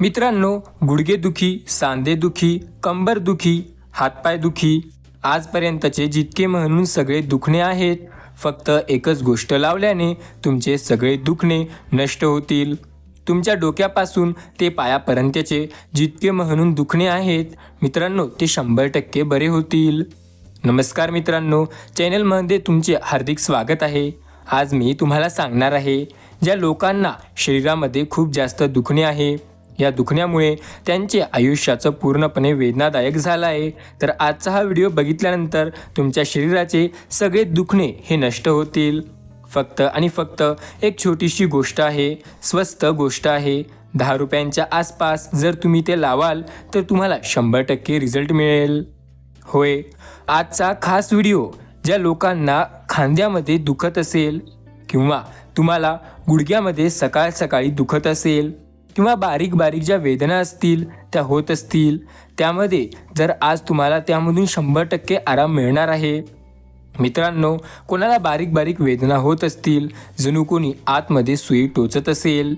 मित्रांनो गुडघेदुखी सांधेदुखी कंबरदुखी हातपायदुखी आजपर्यंतचे जितके म्हणून सगळे दुखणे आहेत फक्त एकच गोष्ट लावल्याने तुमचे सगळे दुखणे नष्ट होतील. तुमच्या डोक्यापासून ते पायापर्यंतचे जितके म्हणून दुखणे आहेत मित्रांनो ते शंभर टक्के बरे होतील. नमस्कार मित्रांनो चॅनलमध्ये तुमचे हार्दिक स्वागत आहे. आज मी तुम्हाला सांगणार आहे ज्या लोकांना शरीरामध्ये खूप जास्त दुखणे आहे या दुखण्यामुळे त्यांचे आयुष्याचं पूर्णपणे वेदनादायक झालं आहे. तर आजचा हा व्हिडिओ बघितल्यानंतर तुमच्या शरीराचे सगळे दुखणे हे नष्ट होतील. फक्त आणि फक्त एक छोटीशी गोष्ट आहे स्वस्त गोष्ट आहे. दहा रुपयांच्या आसपास जर तुम्ही ते लावाल तर तुम्हाला शंभर टक्के रिझल्ट मिळेल. होय आजचा खास व्हिडिओ ज्या लोकांना खांद्यामध्ये दुखत असेल किंवा तुम्हाला गुडघ्यामध्ये सकाळ सकाळी दुखत असेल किंवा बारीक बारीक ज्या वेदना असतील त्या होत असतील त्यामध्ये जर आज तुम्हाला त्यामधून शंभर टक्के आराम मिळणार आहे. मित्रांनो कोणाला बारीक बारीक वेदना होत असतील जणू कोणी आतमध्ये सुई टोचत असेल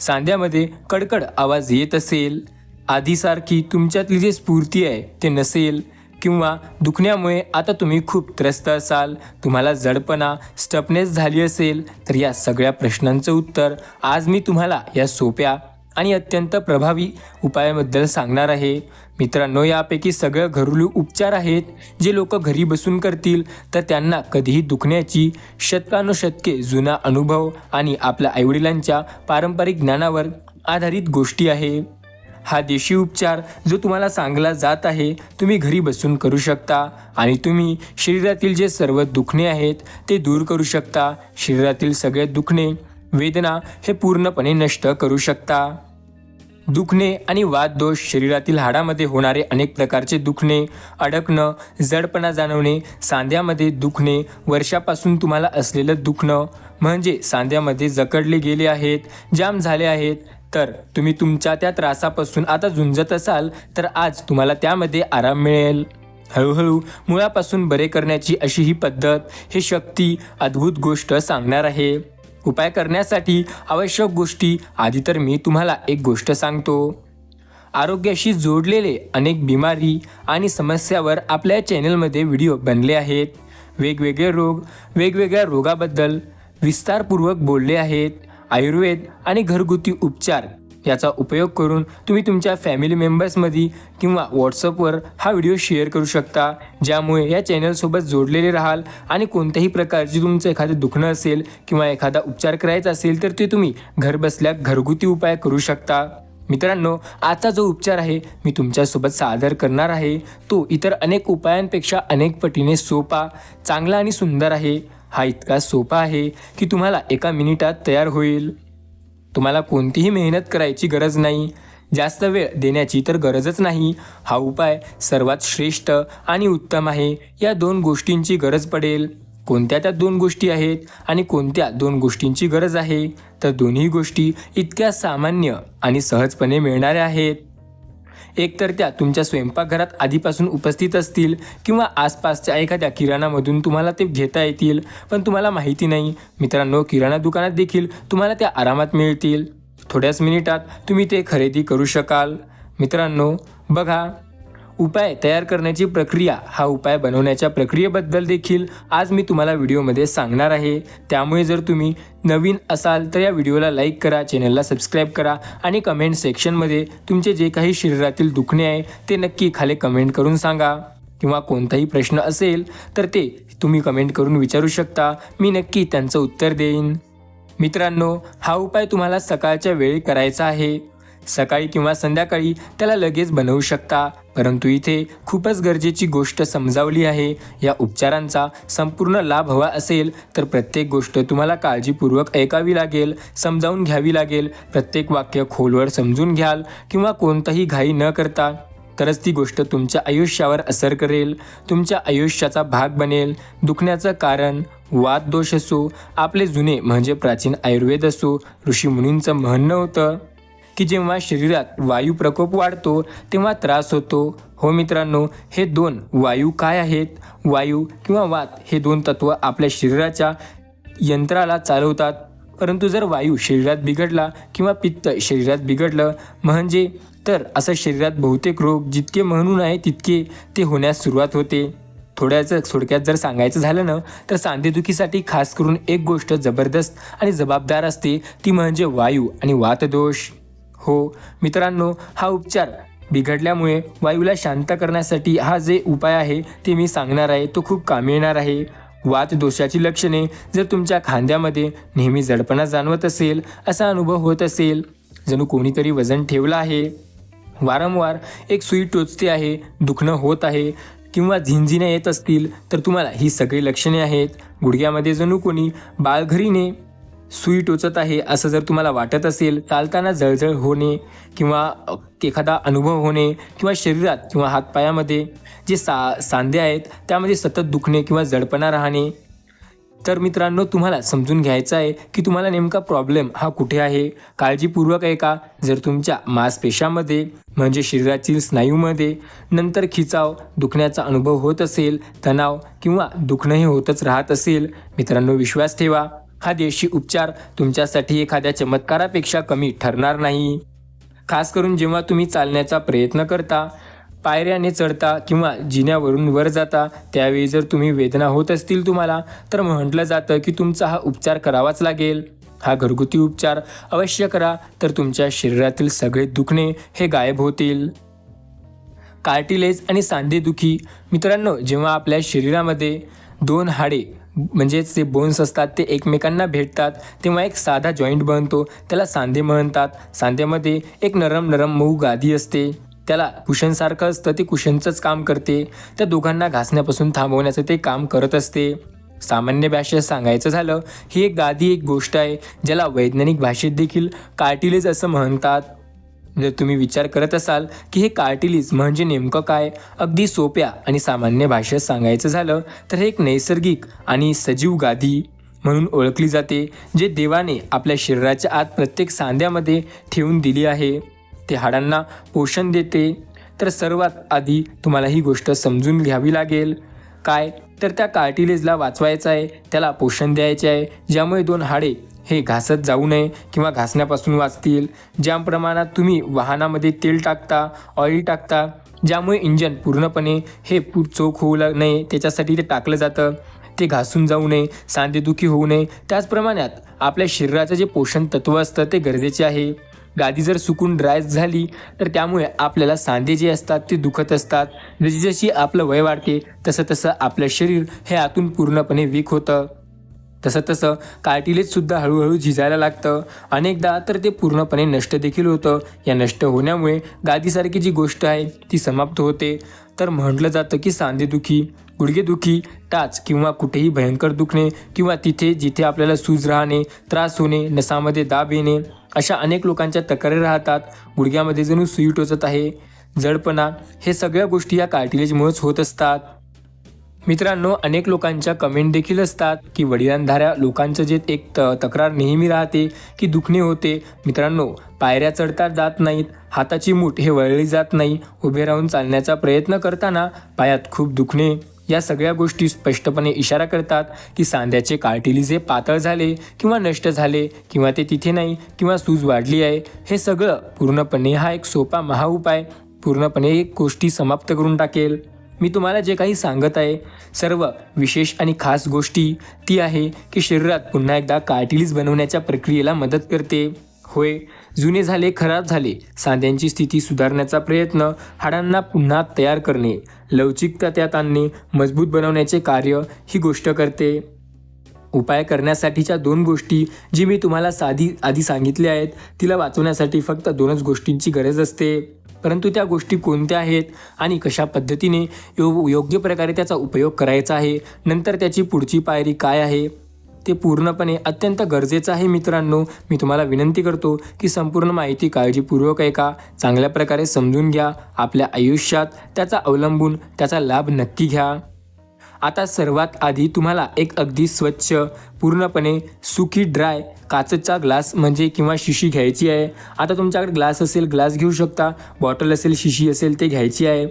सांध्यामध्ये कडकड आवाज येत असेल आधीसारखी तुमच्यातली जी स्फूर्ती आहे ते नसेल. किंवा दुखण्यामुळे आता तुम्ही खूप त्रस्त असाल तुम्हाला जडपणा स्टपनेस झाली असेल तर या सगळ्या प्रश्नांचं उत्तर आज मी तुम्हाला या सोप्या आणि अत्यंत प्रभावी उपायाबद्दल सांगणार आहे. मित्रांनो यापैकी सगळं घरेलू उपचार आहेत. जे लोक घरी बसून करतील तर त्यांना कधीही दुखण्याची शतकानुशतके जुना अनुभव आणि आपल्या आईवडिलांच्या पारंपरिक ज्ञानावर आधारित गोष्टी आहे. हा देशी उपचार जो तुम्हाला सांगला जात आहे तुम्ही घरी बसून करू शकता आणि तुम्ही शरीरातील जे सर्व दुखणे आहेत ते दूर करू शकता. शरीरातील सगळे दुखणे वेदना हे पूर्णपणे नष्ट करू शकता. दुखणे आणि वाद दोष शरीरातील हाडामध्ये होणारे अनेक प्रकारचे दुखणे अडकणं जडपणा जाणवणे सांध्यामध्ये दुखणे वर्षापासून तुम्हाला असलेलं दुखणं म्हणजे सांध्यामध्ये जकडले गेले आहेत जाम झाले आहेत तर तुम्ही तुमच्या त्या त्रासापासून आता झुंजत असाल तर आज तुम्हाला त्यामध्ये आराम मिळेल. हळूहळू मुळापासून बरे करण्याची अशी ही पद्धत ही शक्ती अद्भुत गोष्ट सांगणार आहे. उपाय करण्यासाठी आवश्यक गोष्टी आधी तर मी तुम्हाला एक गोष्ट सांगतो. आरोग्याशी जोडलेले अनेक बिमारी आणि समस्यावर आपल्या चॅनलमध्ये व्हिडिओ बनले आहेत. वेगवेगळे रोग वेगवेगळ्या रोगाबद्दल विस्तारपूर्वक बोलले आहेत. आयुर्वेद आणि घरगुती उपचार याचा उपयोग करून तुम्ही तुमच्या फॅमिली मेंबर्समध्ये किंवा व्हॉट्सअपवर हा व्हिडिओ शेअर करू शकता. ज्यामुळे या चॅनलसोबत जोडलेले राहाल आणि कोणत्याही प्रकारची तुमचं एखादं दुखणं असेल किंवा एखादा उपचार करायचा असेल तर ते तुम्ही घरबसल्या घरगुती उपाय करू शकता. मित्रांनो आजचा जो उपचार आहे मी तुमच्यासोबत सादर करणार आहे. तो इतर अनेक उपायांपेक्षा अनेक पटीने सोपा चांगला आणि सुंदर आहे. हा इतका सोपा आहे की तुम्हाला एका मिनिटात तयार होईल. तुम्हाला कोणतीही मेहनत करायची गरज नाही. जास्त वेळ देण्याची तर गरजच नाही. हा उपाय सर्वात श्रेष्ठ आणि उत्तम आहे. या दोन गोष्टींची गरज पडेल. कोणत्या त्या दोन गोष्टी आहेत आणि कोणत्या दोन गोष्टींची गरज आहे? तर दोन्ही गोष्टी इतक्या सामान्य आणि सहजपणे मिळणाऱ्या आहेत. एकतर त्या तुमच्या स्वयंपाकघरात आधीपासून उपस्थित असतील किंवा आसपासच्या एखाद्या किराणामधून तुम्हाला ते घेता येतील पण तुम्हाला माहिती नाही. मित्रांनो किराणा दुकानात देखील तुम्हाला त्या आरामात मिळतील. थोड्याच मिनिटात तुम्ही ते खरेदी करू शकाल. मित्रांनो बघा उपाय तयार करण्याची प्रक्रिया हा उपाय बनवण्याच्या प्रक्रियेबद्दल देखील आज मी तुम्हाला व्हिडिओमध्ये सांगणार आहे. त्यामुळे जर तुम्ही नवीन असाल तर या व्हिडिओला लाईक करा चॅनलला सबस्क्राईब करा आणि कमेंट सेक्शनमध्ये तुमचे जे काही शरीरातील दुखणे आहे ते नक्की खाली कमेंट करून सांगा. किंवा कोणताही प्रश्न असेल तर ते तुम्ही कमेंट करून विचारू शकता. मी नक्की त्यांचं उत्तर देईन. मित्रांनो हा उपाय तुम्हाला सकाळच्या वेळी करायचा आहे. सकाळी किंवा संध्याकाळी त्याला लगेच बनवू शकता. परंतु इथे खूपच गरजेची गोष्ट समजावली आहे. या उपचारांचा संपूर्ण लाभ हवा असेल तर प्रत्येक गोष्ट तुम्हाला काळजीपूर्वक ऐकावी लागेल समजावून घ्यावी लागेल. प्रत्येक वाक्य खोलवर समजून घ्याल किंवा कोणताही घाई न करता. तरच ती गोष्ट तुमच्या आयुष्यावर असर करेल. तुमच्या आयुष्याचा भाग बनेल. दुखण्याचं कारण वाद दोष असो आपले जुने म्हणजे प्राचीन आयुर्वेद असो ऋषी मुनींचं म्हणणं होतं की जेव्हा शरीरात वायू प्रकोप वाढतो तेव्हा त्रास होतो. हो मित्रांनो हे दोन वायू काय आहेत? वायू किंवा वात हे दोन तत्व आपल्या शरीराच्या यंत्राला चालवतात. परंतु जर वायू शरीरात बिघडला किंवा पित्त शरीरात बिघडलं म्हणजे तर असं शरीरात बहुतेक रोग जितके म्हणून आहे तितके ते होण्यास सुरुवात होते. थोड्याचं थोडक्यात जर सांगायचं झालं ना तर सांधेदुखीसाठी खास करून एक गोष्ट जबरदस्त आणि जबाबदार असते ती म्हणजे वायू आणि वातदोष. हो मित्रांनो हा उपचार बिघडल्यामुळे वायूला शांत करण्यासाठी हा जे उपाय आहे ते मी सांगणार आहे तो खूप कामी येणार आहे. वात दोषाची लक्षणे जर तुमच्या खांद्यामध्ये नेहमी जडपणा जाणवत असेल असा अनुभव होत असेल जणू कोणीतरी वजन ठेवलं आहे. वारंवार एक सुई टोचते आहे दुखणं होत आहे किंवा झिंझिण्या येत असतील तर तुम्हाला ही सगळी लक्षणे आहेत. गुडघ्यामध्ये जणू कोणी बाळघरीने सुई टोचत आहे असं जर तुम्हाला वाटत असेल चालताना जळजळ होणे किंवा एखादा अनुभव होणे किंवा शरीरात किंवा हातपायामध्ये जे सा सांधे आहेत त्यामध्ये सतत दुखणे किंवा जडपणा राहणे. तर मित्रांनो तुम्हाला समजून घ्यायचं आहे की तुम्हाला नेमका प्रॉब्लेम हा कुठे आहे? काळजीपूर्वक आहे का? जर तुमच्या मांसपेशामध्ये म्हणजे शरीरातील स्नायूमध्ये नंतर खिचाव दुखण्याचा अनुभव होत असेल तणाव किंवा दुखणंही होतच राहत असेल मित्रांनो विश्वास ठेवा. हा देशी उपचार तुमच्यासाठी एखाद्या चमत्कारापेक्षा कमी ठरणार नाही. खास करून जेव्हा तुम्ही चालण्याचा प्रयत्न करता पायऱ्याने चढता किंवा जिन्यावरून वर जाता त्यावेळी जर तुम्ही वेदना होत असतील तुम्हाला तर म्हटलं जातं की तुमचा हा उपचार करावाच लागेल. हा घरगुती उपचार अवश्य करा तर तुमच्या शरीरातील सगळे दुखणे हे गायब होतील. कार्टिलेज आणि सांधेदुखी. मित्रांनो जेव्हा आपल्या शरीरामध्ये दोन हाडे म्हणजेच जे बोन्स असतात ते एकमेकांना भेटतात. तेव्हा एक साधा जॉईंट बनतो. त्याला सांधे म्हणतात. सांध्यामध्ये एक नरम नरम मऊ गादी असते. त्याला कुशनसारखं असतं. ते कुशनचंच काम करते. त्या दोघांना घासण्यापासून थांबवण्याचं ते काम करत असते. सामान्य भाषेत सांगायचं झालं ही एक गादी एक गोष्ट आहे ज्याला वैज्ञानिक भाषेत देखील कार्टिलेज असं म्हणतात. जर तुम्ही विचार करत असाल की हे कार्टिलीज म्हणजे नेमकं काय अगदी सोप्या आणि सामान्य भाषेत सांगायचं झालं तर हे एक नैसर्गिक आणि सजीव गादी म्हणून ओळखली जाते जे देवाने आपल्या शरीराच्या आत प्रत्येक सांध्यामध्ये ठेवून दिली आहे. ते हाडांना पोषण देते. तर सर्वात आधी तुम्हाला ही गोष्ट समजून घ्यावी लागेल. काय? तर त्या कार्टिलेजला वाचवायचं आहे त्याला पोषण द्यायचे आहे ज्यामुळे दोन हाडे हे घासत जाऊ नये किंवा घासण्यापासून वाचतील. ज्या प्रमाणात तुम्ही वाहनामध्ये तेल टाकता ऑइल टाकता ज्यामुळे इंजन पूर्णपणे हे चोख होऊ लाग नये त्याच्यासाठी ते टाकलं जातं. ते घासून जाऊ नये सांधेदुखी होऊ नये. त्याचप्रमाणात आपल्या शरीराचं जे पोषण तत्व असतं ते गरजेचे आहे. गादी जर सुकून ड्राय झाली तर त्यामुळे आपल्याला सांधे जे असतात ते दुखत असतात. जशी जशी आपलं वय वाढते तसं तसं आपलं शरीर हे आतून पूर्णपणे वीक होतं. तसं तसं कार्टिलेजसुद्धा हळूहळू झिजायला लागतं. अनेकदा तर ते पूर्णपणे नष्ट देखील होतं. या नष्ट होण्यामुळे गादीसारखी जी गोष्ट आहे ती समाप्त होते. तर म्हटलं जातं की सांधेदुखी गुडघेदुखी टाच किंवा कुठेही भयंकर दुखणे किंवा तिथे जिथे आपल्याला सूज राहणे त्रास होणे नसामध्ये दाब येणे अशा अनेक लोकांच्या तक्रारी राहतात. गुडघ्यामध्ये जणू सुई टोचत आहे. जडपणा हे सगळ्या गोष्टी या कार्टिलेजमुळेच होत असतात. मित्रांनो अनेक लोकांच्या कमेंट देखील असतात की वडिलांधाऱ्या लोकांचं जे एक त तक्रार नेहमी राहते की दुखणे होते. मित्रांनो पायऱ्या चढता जात नाहीत हाताची मूठ हे वळली जात नाही. उभे राहून चालण्याचा प्रयत्न करताना पायात खूप दुखणे. या सगळ्या गोष्टी स्पष्टपणे इशारा करतात की सांध्याचे कार्टिली जे पातळ झाले किंवा नष्ट झाले किंवा ते तिथे नाही किंवा सूज वाढली आहे हे सगळं पूर्णपणे हा एक सोपा महाउपाय. पूर्णपणे एक गोष्टी समाप्त करून टाकेल. मी तुम्हाला जे काही सांगत आहे सर्व विशेष आणि खास गोष्टी ती आहे की शरीरात पुन्हा एकदा कार्टिलीज बनवण्याच्या प्रक्रियेला मदत करते. होय जुने झाले खराब झाले सांध्यांची स्थिती सुधारण्याचा प्रयत्न हाडांना पुन्हा तयार करणे लवचिकता त्यात आणणे मजबूत बनवण्याचे कार्य ही गोष्ट करते. उपाय करण्यासाठीच्या दोन गोष्टी जी मी तुम्हाला साधी आधी सांगितल्या आहेत तिला वाचवण्यासाठी फक्त दोनच गोष्टींची गरज असते. परंतु त्या गोष्टी कोणत्या आहेत आणि कशा पद्धतीने यो योग्य प्रकारे त्याचा उपयोग करायचा आहे? नंतर त्याची पुढची पायरी काय आहे? ते पूर्णपणे अत्यंत गरजेचं आहे मित्रांनो. मी तुम्हाला विनंती करतो की संपूर्ण माहिती काळजीपूर्वक ऐका चांगल्या प्रकारे समजून घ्या आपल्या आयुष्यात त्याचा अवलंबून त्याचा लाभ नक्की घ्या. आता सर्वात आधी तुम्हाला एक अगदी स्वच्छ पूर्णपणे सुकी ड्राय काचेचा ग्लास म्हणजे किंवा शिशी घ्यायची आहे. आता तुमच्याकडे ग्लास असेल ग्लास घेऊ शकता. बॉटल असेल शिशी असेल ते घ्यायची आहे.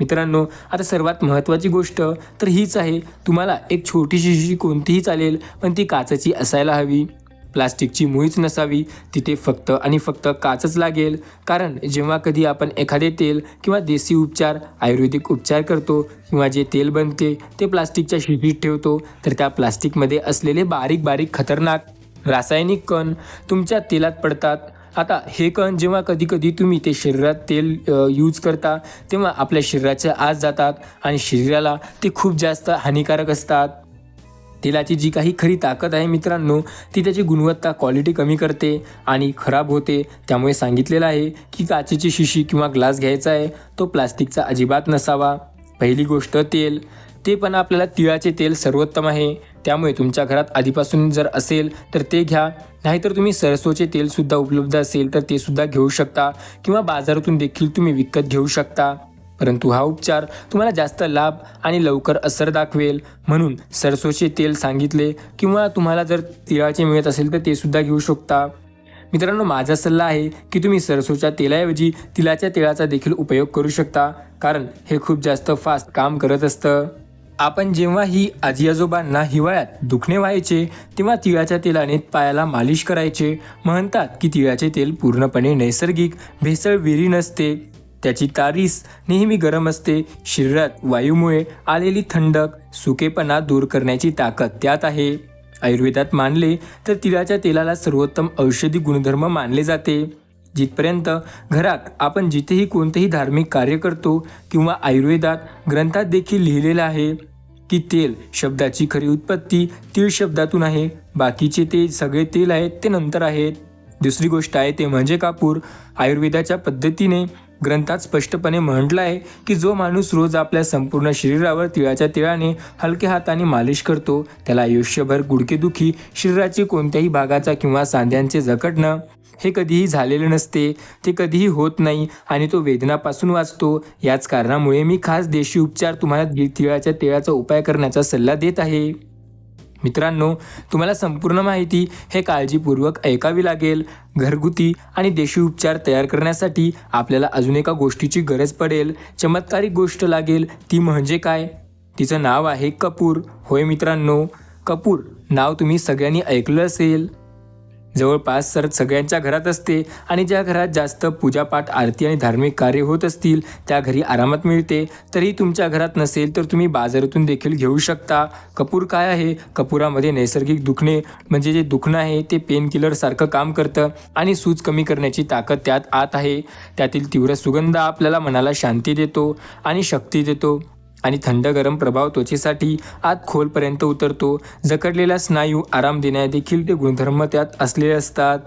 मित्रांनो आता सर्वात महत्त्वाची गोष्ट तर हीच आहे. तुम्हाला एक छोटीशी शिशी कोणतीही चालेल पण ती काचेची असायला हवी. प्लास्टिकची मुळीच नसावी. तिथे फक्त आणि फक्त काचच लागेल. कारण जेव्हा कधी आपण एखादे तेल किंवा देसी उपचार आयुर्वेदिक उपचार करतो किंवा जे तेल बनते ते प्लास्टिकच्या शिशीत ठेवतो तर त्या प्लास्टिकमध्ये असलेले बारीक बारीक खतरनाक रासायनिक कण तुमच्या तेलात पडतात. आता हे कण जेव्हा कधी कधी तुम्ही ते शरीरात तेल यूज करता तेव्हा आपल्या शरीराच्या आत जातात आणि शरीराला ते खूप जास्त हानिकारक असतात. तेलाची जी काही खरी ताकद आहे मित्रांनो ती त्याची गुणवत्ता क्वालिटी कमी करते आणि खराब होते. त्यामुळे सांगितलेलं आहे की काचेची शिशी किंवा ग्लास घ्यायचा आहे तो प्लास्टिकचा अजिबात नसावा. पहिली गोष्ट तेल. ते पण आपल्याला तिळाचे तेल सर्वोत्तम आहे. त्यामुळे तुमच्या घरात आधीपासून जर असेल तर ते घ्या. नाहीतर तुम्ही सरसोचे तेलसुद्धा उपलब्ध असेल तर ते सुद्धा घेऊ शकता किंवा बाजारातून देखील तुम्ही विकत घेऊ शकता. परंतु हा उपचार तुम्हाला जास्त लाभ आणि लवकर असर दाखवेल. म्हणून सरसोचे तेल सांगितले किंवा तुम्हाला जर तिळाचे मिळत असेल तर ते सुद्धा घेऊ शकता. मित्रांनो माझा सल्ला आहे की तुम्ही सरसोच्या तेलाऐवजी तिळाच्या तेलाचा देखील उपयोग करू शकता कारण हे खूप जास्त फास्ट काम करत असतं. आपण जेव्हाही आजी आजोबांना हिवाळ्यात दुखणे व्हायचे तेव्हा तिळाच्या तेलाने पायाला मालिश करायचे. म्हणतात की तिळाचे तेल पूर्णपणे नैसर्गिक भेसळ विरी नसते. त्याची तारीस नेहमी गरम असते. शरीरात वायूमुळे आलेली थंडक सुकेपणा दूर करण्याची ताकद त्यात आहे. आयुर्वेदात मानले तर तिळाच्या तेलाला सर्वोत्तम औषधी गुणधर्म मानले जाते. जिथपर्यंत घरात आपण जिथेही कोणतेही धार्मिक कार्य करतो किंवा आयुर्वेदात ग्रंथात देखील लिहिलेलं आहे की तेल शब्दाची खरी उत्पत्ती तीळ शब्दातून आहे. बाकीचे ते सगळे तेल आहेत ते नंतर आहेत. दुसरी गोष्ट आहे ते म्हणजे कापूर. आयुर्वेदाच्या पद्धतीने ग्रंथात स्पष्टपणे म्हटलं आहे की जो माणूस रोज आपल्या संपूर्ण शरीरावर तिळाच्या तिळाने हलक्या हाताने मालिश करतो त्याला आयुष्यभर गुडकेदुखी शरीराची कोणत्याही भागाचा किंवा सांध्यांचे जखडणं हे कधीही झालेलं नसते ते कधीही होत नाही आणि तो वेदनापासून वाचतो. याच कारणामुळे मी खास देशी उपचार तुम्हाला तिळाच्या तेळाचा उपाय करण्याचा सल्ला देत आहे. मित्रांनो तुम्हाला संपूर्ण माहिती हे काळजीपूर्वक ऐकावी लागेल. घरगुती आणि देशी उपचार तयार करण्यासाठी आपल्याला अजून एका गोष्टीची गरज पडेल. चमत्कारिक गोष्ट लागेल ती म्हणजे काय? तिचं नाव आहे कपूर. होय मित्रांनो कपूर नाव तुम्ही सगळ्यांनी ऐकलं असेल. जवळपास सर सगळ्यांच्या घरात असते आणि ज्या घरात जास्त पूजापाठ आरती आणि धार्मिक कार्य होत असतील त्या घरी आरामात मिळते. तरी तुमच्या घरात नसेल तर तुम्ही बाजारातून देखील घेऊ शकता. कपूर काय आहे? कपुरामध्ये नैसर्गिक दुखणे म्हणजे जे दुखणं आहे ते पेन किलरसारखं काम करतं आणि सूज कमी करण्याची ताकद त्यात आत आहे. त्यातील तीव्र सुगंध आपल्याला मनाला शांती देतो आणि शक्ती देतो. आणि थंड गरम प्रभाव त्वचेसाठी आत खोलपर्यंत उतरतो. जखडलेला स्नायू आराम देण्यादेखील ते गुणधर्म त्यात असलेले असतात.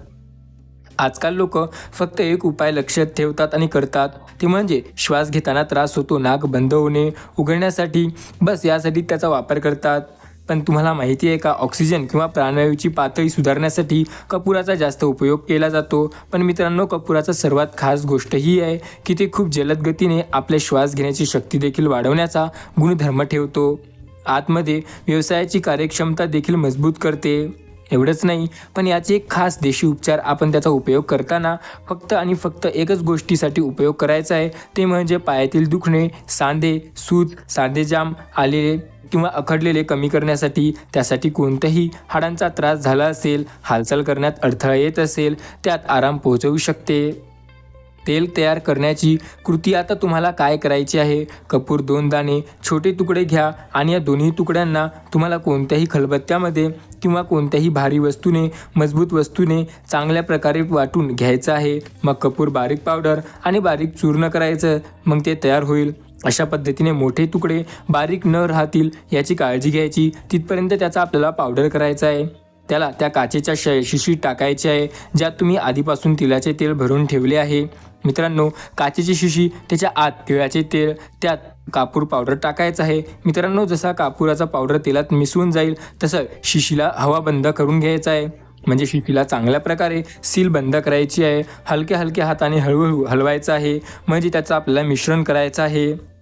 आजकाल लोक फक्त एक उपाय लक्षात ठेवतात आणि करतात. ते म्हणजे श्वास घेताना त्रास होतो नाक बंद होणे उघडण्यासाठी बस यासाठी त्याचा वापर करतात. पण तुम्हाला माहिती आहे का ऑक्सिजन किंवा प्राणवायूची पातळी सुधारण्यासाठी कपुराचा जास्त उपयोग केला जातो. पण मित्रांनो कपुराचा सर्वात खास गोष्ट ही आहे की ते खूप जलद गतीने आपल्या श्वास घेण्याची शक्ती देखील वाढवण्याचा गुणधर्म ठेवतो. आतमध्ये व्यवसायाची कार्यक्षमता देखील मजबूत करते. एवढंच नाही पण याचे एक खास देशी उपचार आपण त्याचा उपयोग करताना फक्त आणि फक्त एकच गोष्टीसाठी उपयोग करायचा आहे. ते म्हणजे पायातील दुखणे सांधे सूत सांधेजाम आलेले किंवा अखडलेले कमी करण्यासाठी त्यासाठी कोणताही हाडांचा त्रास झाला असेल हालचाल करण्यात अडथळा येत असेल त्यात आराम पोहोचवू शकते. तेल तयार करण्याची कृती आता तुम्हाला काय करायची आहे? कपूर दोन दाणे छोटे तुकडे घ्या आणि या दोन्ही तुकड्यांना तुम्हाला कोणत्याही खलबत्त्यामध्ये किंवा कोणत्याही भारी वस्तूने मजबूत वस्तूने चांगल्या प्रकारे वाटून घ्यायचं आहे. मग कपूर बारीक पावडर आणि बारीक चूर्ण करायचं मग ते तयार होईल. अशा पद्धतीने मोठे तुकडे बारीक न राहतील याची काळजी घ्यायची. तिथपर्यंत त्याचा आपल्याला पावडर करायचा आहे. त्याला त्या काचेच्या श शिशीत टाकायचे आहे ज्यात तुम्ही आधीपासून तिलाचे तेल भरून ठेवले आहे. मित्रांनो काचेची शिशी त्याच्या आत तिळाचे तेल त्यात कापूर पावडर टाकायचं आहे. मित्रांनो जसा कापुराचा पावडर तेलात मिसळून जाईल तसं शिशीला हवा बंद करून घ्यायचा आहे. म्हणजे शिशीला चांगल्या प्रकारे सील बंद करायची आहे. हलक्या हलक्या हाताने हळूहळू हलवायचं आहे. म्हणजे त्याचं आपल्याला मिश्रण करायचं आहे.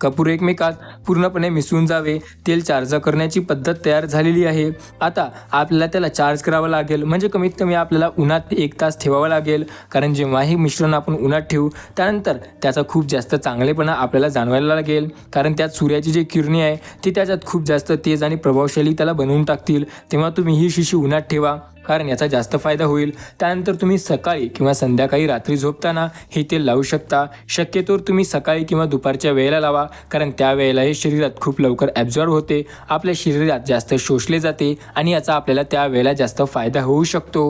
कपूर एकमेकात पूर्णपणे मिसळून जावे. तेल चार्ज करण्याची पद्धत तयार झालेली आहे. आता आपल्याला त्याला चार्ज करावं लागेल. म्हणजे कमीत कमी आपल्याला उन्हात एक तास ठेवावं लागेल. कारण जेव्हा हे मिश्रण आपण उन्हात ठेवू त्यानंतर त्याचा खूप जास्त चांगलेपणा आपल्याला जाणवायला लागेल. कारण त्यात सूर्याची जी किरणे आहे ती त्याच्यात खूप जास्त तेज आणि प्रभावशाली त्याला बनवून टाकतील. तेव्हा तुम्ही ही शिशी उन्हात ठेवा. कारण याचा जास्त फायदा होईल. त्यानंतर तुम्ही सकाळी किंवा संध्याकाळी रात्री झोपताना हे तेल लावू शकता. शक्यतोवर तुम्ही सकाळी किंवा दुपारच्या वेळेला लावा कारण त्या वेळेला हे शरीरात खूप लवकर ॲब्झॉर्ब होते. आपल्या शरीरात जास्त शोषले जाते आणि याचा आपल्याला त्या वेळेला जास्त फायदा होऊ शकतो.